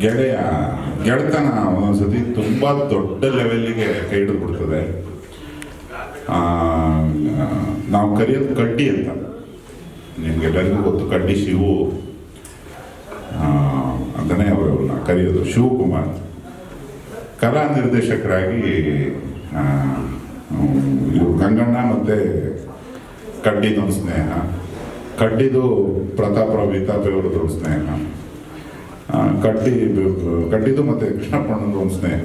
ಗೆಳೆಯ, ಗೆಳೆತನ ಒಂದೊಂದ್ಸತಿ ತುಂಬ ದೊಡ್ಡ ಲೆವೆಲ್ಲಿಗೆ ಕೈ ಹಿಡಿದ್ಬಿಡ್ತದೆ. ನಾವು ಕರೆಯೋದು ಕಡ್ಡಿ ಅಂತ. ನಿಮಗೆಲ್ಲರಿಗೂ ಗೊತ್ತು, ಕಡ್ಡಿ ಶಿವು. ಅಂತಲೇ ಅವರು ಅವ್ರನ್ನ ಕರೆಯೋದು, ಶಿವಕುಮಾರ್. ಕಲಾ ನಿರ್ದೇಶಕರಾಗಿ ಇವರು ಗಂಗಣ್ಣ ಮತ್ತು ಕಡ್ಡಿದೊಂದು ಸ್ನೇಹ. ಕಡ್ಡಿದು ಪ್ರತಾಪ್ ರವಿತಾಪ್ ಇವ್ರದ್ದು ಸ್ನೇಹ. ಕಡ್ಡಿ ಕಡ್ಡಿದು ಮತ್ತೆ ಕೃಷ್ಣಪ್ಪಣ್ಣದು ಒಂದು ಸ್ನೇಹ.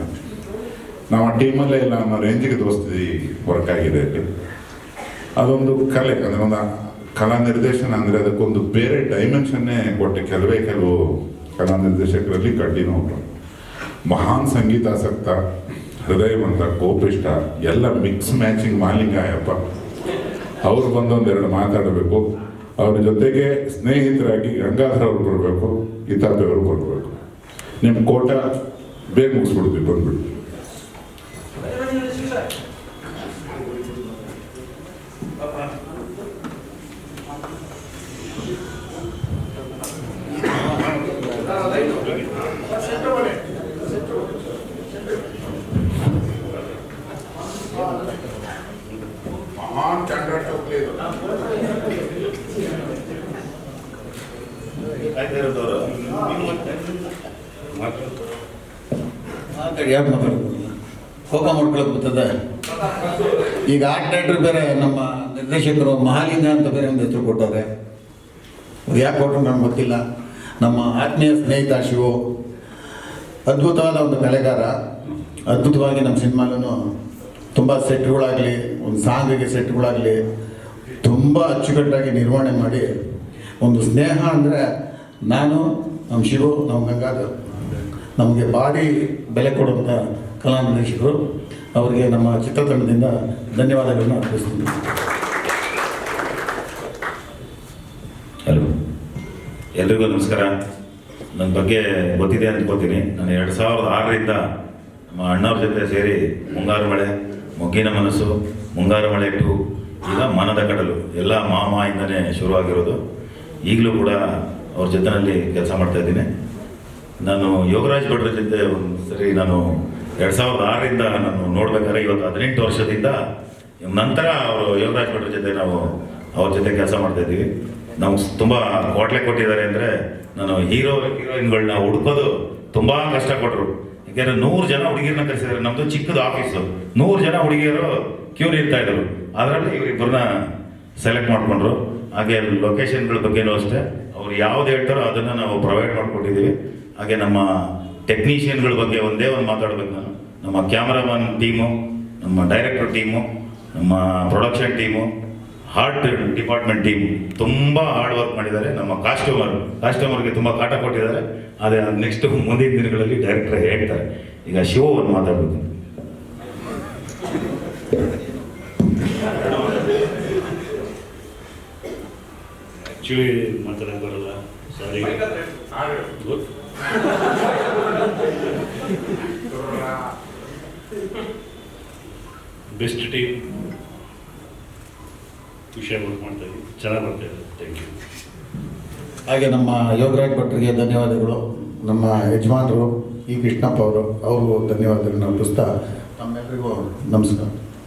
ನಾವು ಆ ಟೀಮಲ್ಲೇ ಇಲ್ಲ ಅನ್ನೋ ರೇಂಜಿಗೆ ದೋಸ್ತಿ ವರ್ಕ್ ಆಗಿದೆ ಅಲ್ಲಿ. ಅದೊಂದು ಕಲೆ, ಅಂದ್ರೆ ಒಂದು ಕಲಾ ನಿರ್ದೇಶನ ಅಂದರೆ ಅದಕ್ಕೊಂದು ಬೇರೆ ಡೈಮೆನ್ಷನ್ನೇ ಕೊಟ್ಟೆ. ಕೆಲವೇ ಕೆಲವು ಕಲಾ ನಿರ್ದೇಶಕರಲ್ಲಿ ಕಡ್ಡಿನೂ ಒಬ್ಬರು ಮಹಾನ್ ಸಂಗೀತಾಸಕ್ತ, ಹೃದಯವಂತ, ಕೋಪಿಷ್ಟ, ಎಲ್ಲ ಮಿಕ್ಸ್ ಮ್ಯಾಚಿಂಗ್ ಮಾಲಿಂಗಾಯಪ್ಪ. ಅವ್ರು ಬಂದೊಂದೆರಡು ಮಾತಾಡಬೇಕು. ಅವ್ರ ಜೊತೆಗೆ ಸ್ನೇಹಿತರಾಗಿ ಗಂಗಾಧರ್ ಅವರು ಬರಬೇಕು ಗೀತಾಂಬೆಯವರು ಬರಬೇಕು. ನಿಮ್ಮ ಕೋಟ ಬೇಗ ಮುಗಿಸ್ಬಿಡ್ತೀವಿ ಬಂದ್ಬಿಟ್ಟು ಕೋಪ ಮಾಡ್ಕೊಳಕ್ ಈಗ ಆರ್ಟ್ ಡೈರೆಕ್ಟರ್ ಬೇರೆ ನಮ್ಮ ನಿರ್ದೇಶಕರು ಮಹಾಲಿಂಗ ಅಂತ ಬೇರೆ ಒಂದು ಹೆಸರು ಕೊಟ್ಟವ್ರೆ. ಅದು ಯಾಕೆ ಕೊಟ್ಟರು ನನಗೆ ಗೊತ್ತಿಲ್ಲ. ನಮ್ಮ ಆತ್ಮೀಯ ಸ್ನೇಹಿತ ಶಿವು, ಅದ್ಭುತವಾದ ಒಂದು ಕಲೆಗಾರ. ಅದ್ಭುತವಾಗಿ ನಮ್ಮ ಸಿನಿಮಾಲೂ ತುಂಬ ಸೆಟ್ಗಳಾಗಲಿ, ಒಂದು ಸಾಂಗಿಗೆ ಸೆಟ್ಗಳಾಗಲಿ, ತುಂಬ ಅಚ್ಚುಕಟ್ಟಾಗಿ ನಿರ್ವಹಣೆ ಮಾಡಿ, ಒಂದು ಸ್ನೇಹ ಅಂದರೆ ನಾನು ನಮ್ಮ ಶಿವು, ನಮ್ಮ ಗಂಗಾಧರ್ ನಮಗೆ ಭಾರಿ ಬೆಲೆ ಕೊಡುವಂಥ ಕಲಾ ಅವರಿಗೆ ನಮ್ಮ ಚಿತ್ರತಂಡದಿಂದ ಧನ್ಯವಾದಗಳನ್ನು ಅರ್ಪಿಸ್ತೀನಿ ಹಲೋ. ಎಲ್ರಿಗೂ ನಮಸ್ಕಾರ. ನನ್ನ ಬಗ್ಗೆ ಗೊತ್ತಿದೆ ಅಂದ್ಕೋತೀನಿ ನಾನು ಎರಡು ಸಾವಿರದ ಆರರಿಂದ ನಮ್ಮ ಅಣ್ಣವ್ರ ಜೊತೆ ಸೇರಿ ಮುಂಗಾರು ಮಳೆ, ಮೊಗ್ಗಿನ ಮನಸ್ಸು, ಮುಂಗಾರು ಮಳೆ ಟು ಈಗ ಮನದ ಕಡಲು, ಎಲ್ಲ ಮಾಮ ಇಂದನೇ ಶುರುವಾಗಿರೋದು. ಈಗಲೂ ಕೂಡ ಅವ್ರ ಜೊತೆನಲ್ಲಿ ಕೆಲಸ ಮಾಡ್ತಾ ಇದ್ದೀನಿ. ನಾನು ಯೋಗರಾಜ್ ಭಟ್ರ ಜೊತೆ ಒಂದು ಸರಿ ನಾನು ಎರಡು ಸಾವಿರದ ಆರರಿಂದ ನಾನು ನೋಡ್ಬೇಕಾದ್ರೆ ಇವತ್ತು ಹದಿನೆಂಟು ವರ್ಷದಿಂದ ನಂತರ ಅವರು ಯೋಗರಾಜ್ ಭಟ್ರ ಜೊತೆ ನಾವು ಅವ್ರ ಜೊತೆ ಕೆಲಸ ಮಾಡ್ತಾ ಇದ್ದೀವಿ. ನಾವು ತುಂಬ ಕೋಟ್ಲೆ ಕೊಟ್ಟಿದ್ದಾರೆ ಅಂದರೆ ನಾನು ಹೀರೋ, ಹೀರೋಯಿನ್ಗಳನ್ನ ಹುಡ್ಕೋದು ತುಂಬ ಕಷ್ಟಪಟ್ಟರು ಯಾಕೆಂದರೆ ನೂರು ಜನ ಹುಡುಗಿರನ್ನ ಕರೆಸಿದ್ದಾರೆ ನಮ್ಮದು ಚಿಕ್ಕದು ಆಫೀಸು. ನೂರು ಜನ ಹುಡುಗಿಯರು ಕ್ಯೂ ನಿಲ್ತಾ ಇದ್ರು. ಅದರಲ್ಲಿ ಇವರಿಬ್ಬರನ್ನ ಸೆಲೆಕ್ಟ್ ಮಾಡಿಕೊಂಡ್ರು. ಹಾಗೆ ಲೊಕೇಶನ್ಗಳ ಬಗ್ಗೆನೂ ಅಷ್ಟೇ. ಯಾವ್ದು ಹೇಳ್ತಾರೋ ಅದನ್ನು ನಾವು ಪ್ರೊವೈಡ್ ಮಾಡಿಕೊಟ್ಟಿದ್ದೀವಿ. ಹಾಗೆ ನಮ್ಮ ಟೆಕ್ನಿಷಿಯನ್ಗಳ ಬಗ್ಗೆ ಒಂದೇ ಒಂದು ಮಾತಾಡ್ಬೇಕು ನಾನು. ನಮ್ಮ ಕ್ಯಾಮರಾಮನ್ ಟೀಮು ನಮ್ಮ ಡೈರೆಕ್ಟರ್ ಟೀಮು ನಮ್ಮ production team heart department team ತುಂಬ ಹಾರ್ಡ್ ವರ್ಕ್ ಮಾಡಿದ್ದಾರೆ. ನಮ್ಮ ಕಾಸ್ಟಮರ್ ಕಾಸ್ಟಮರ್ಗೆ ತುಂಬ ಕಾಟ ಕೊಟ್ಟಿದ್ದಾರೆ. ಅದೇ ನೆಕ್ಸ್ಟ್ ಮುಂದಿನ ದಿನಗಳಲ್ಲಿ ಡೈರೆಕ್ಟರ್ ಹೇಳ್ತಾರೆ ಈಗ ಶಿವ ಒಂದು ಮಾತಾಡ್ಬೇಕು. ಆ್ಯಕ್ಚುಲಿ ಮಾತಾಡಕ್ಕೆ ಬರಲ್ಲ. ಸಾರಿ ಬೆಸ್ಟ್ ಟೀಮ್ ವಿಷಯ ವರ್ಕ್ ಮಾಡ್ತಾ ಇದ್ದೀವಿ ಚೆನ್ನಾಗಿ ಮಾಡ್ತಾ ಇದ್ದೀವಿ ಥ್ಯಾಂಕ್ ಯು ಹಾಗೆ ನಮ್ಮ ಯೋಗರಾಜ್ ಭಟ್ರಿಗೆ ಧನ್ಯವಾದಗಳು. ನಮ್ಮ ಯಜಮಾನರು ಈ ಕೃಷ್ಣಪ್ಪ ಅವರು ಅವ್ರಿಗೂ ಧನ್ಯವಾದಗಳನ್ನ ಅರ್ಪಿಸ್ತಾ ತಮ್ಮೆಲ್ಲರಿಗೂ ನಮಸ್ಕಾರ.